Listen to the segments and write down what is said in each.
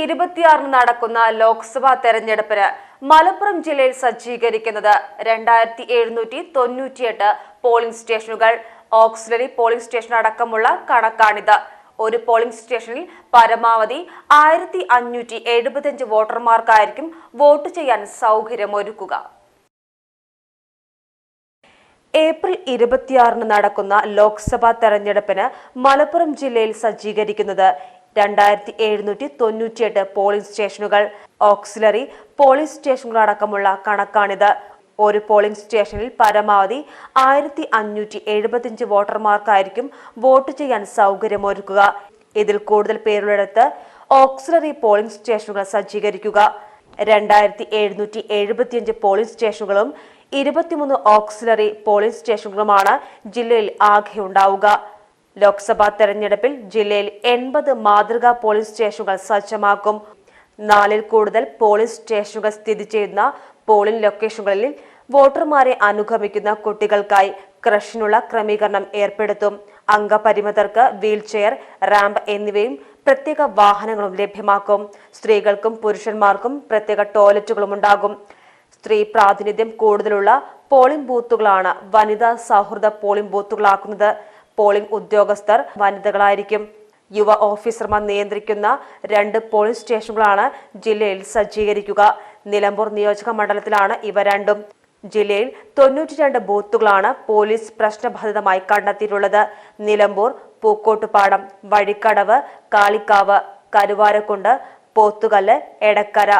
ഇരുപത്തിയാറിന് നടക്കുന്ന ലോക്സഭാ തെരഞ്ഞെടുപ്പിന് മലപ്പുറം ജില്ലയിൽ സജ്ജീകരിക്കുന്നത് രണ്ടായിരത്തി എഴുന്നൂറ്റി തൊണ്ണൂറ്റിയെട്ട് പോളിംഗ് സ്റ്റേഷനുകൾ ഓക്സിലറി പോളിംഗ് സ്റ്റേഷൻ അടക്കമുള്ള കണക്കാണിത്. ഒരു പോളിംഗ് സ്റ്റേഷനിൽ പരമാവധി ആയിരത്തി അഞ്ഞൂറ്റി എഴുപത്തിയഞ്ച് വോട്ടർമാർക്കായിരിക്കും വോട്ട് ചെയ്യാൻ സൗകര്യമൊരുക്കുക. ഏപ്രിൽ ഇരുപത്തിയാറിന് നടക്കുന്ന ലോക്സഭാ തെരഞ്ഞെടുപ്പിന് മലപ്പുറം ജില്ലയിൽ സജ്ജീകരിക്കുന്നത് രണ്ടായിരത്തി എഴുന്നൂറ്റി തൊണ്ണൂറ്റിയെട്ട് പോളിംഗ് സ്റ്റേഷനുകൾ ഓക്സിലറി പോളിംഗ് സ്റ്റേഷനുകളടക്കമുള്ള കണക്കാണിത്. ഒരു പോളിംഗ് സ്റ്റേഷനിൽ പരമാവധി ആയിരത്തി അഞ്ഞൂറ്റി എഴുപത്തിയഞ്ച് വോട്ടർമാർക്കായിരിക്കും വോട്ട് ചെയ്യാൻ സൗകര്യമൊരുക്കുക. ഇതിൽ കൂടുതൽ പേരുള്ളിടത്ത് ഓക്സിലറി പോളിംഗ് സ്റ്റേഷനുകൾ സജ്ജീകരിക്കുക. രണ്ടായിരത്തി എഴുന്നൂറ്റി എഴുപത്തിയഞ്ച് പോളിംഗ് സ്റ്റേഷനുകളും ഇരുപത്തിമൂന്ന് ഓക്സിലറി പോളിംഗ് സ്റ്റേഷനുകളുമാണ് ജില്ലയിൽ ആകെ ഉണ്ടാവുക ലോക്സഭാ തെരഞ്ഞെടുപ്പിൽ ജില്ലയിൽ എൺപത് മാതൃകാ പോളിംഗ് സ്റ്റേഷനുകൾ സജ്ജമാക്കും. നാലിൽ കൂടുതൽ പോളിംഗ് സ്റ്റേഷനുകൾ സ്ഥിതി ചെയ്യുന്ന പോളിംഗ് ലൊക്കേഷനുകളിൽ വോട്ടർമാരെ അനുഗമിക്കുന്ന കുട്ടികൾക്കായി ക്രഷിനുള്ള ക്രമീകരണം ഏർപ്പെടുത്തും. അംഗപരിമിതർക്ക് വീൽചെയർ റാമ്പ് എന്നിവയും പ്രത്യേക വാഹനങ്ങളും ലഭ്യമാക്കും. സ്ത്രീകൾക്കും പുരുഷന്മാർക്കും പ്രത്യേക ടോയ്ലറ്റുകളും ഉണ്ടാകും. സ്ത്രീ പ്രാതിനിധ്യം കൂടുതലുള്ള പോളിംഗ് ബൂത്തുകളാണ് വനിതാ സൗഹൃദ പോളിംഗ് ബൂത്തുകളാക്കുന്നത്. പോളിംഗ് ഉദ്യോഗസ്ഥർ വനിതകളായിരിക്കും. യുവ ഓഫീസർമാർ നിയന്ത്രിക്കുന്ന രണ്ട് പോളിംഗ് സ്റ്റേഷനുകളാണ് ജില്ലയിൽ സജ്ജീകരിക്കുക. നിലമ്പൂർ നിയോജക മണ്ഡലത്തിലാണ് ഇവ രണ്ടും. ജില്ലയിൽ തൊണ്ണൂറ്റിരണ്ട് ബൂത്തുകളാണ് പോലീസ് പ്രശ്നബാധിതമായി കണ്ടെത്തിയിട്ടുള്ളത്. നിലമ്പൂർ പൂക്കോട്ടുപാടം വഴിക്കടവ് കാളിക്കാവ് കരുവാരക്കുണ്ട് പോത്തുകല്ല് എടക്കര.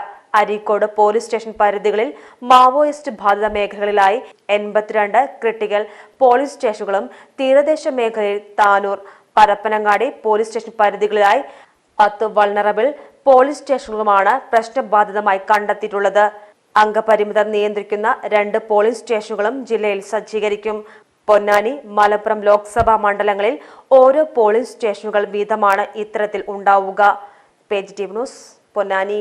അരീക്കോട് പോലീസ് സ്റ്റേഷൻ പരിധികളിൽ മാവോയിസ്റ്റ് ബാധിത മേഖലകളിലായി എൺപത്തിരണ്ട് ക്രിട്ടിക്കൽ പോലീസ് സ്റ്റേഷനുകളും തീരദേശ മേഖലയിൽ താനൂർ പരപ്പനങ്ങാടി പോലീസ് സ്റ്റേഷൻ പരിധികളിലായി പത്ത് വൾണറബിൾ പോലീസ് സ്റ്റേഷനുകളുമാണ് പ്രശ്നബാധിതമായി കണ്ടെത്തിയിട്ടുള്ളത്. അംഗപരിമിതർ നിയന്ത്രിക്കുന്ന രണ്ട് പോലീസ് സ്റ്റേഷനുകളും ജില്ലയിൽ സജ്ജീകരിക്കും. പൊന്നാനി മലപ്പുറം ലോക്സഭാ മണ്ഡലങ്ങളിൽ ഓരോ പോളിംഗ് സ്റ്റേഷനുകൾ വീതമാണ് ഇത്തരത്തിൽ ഉണ്ടാവുക. Page T news Ponnani.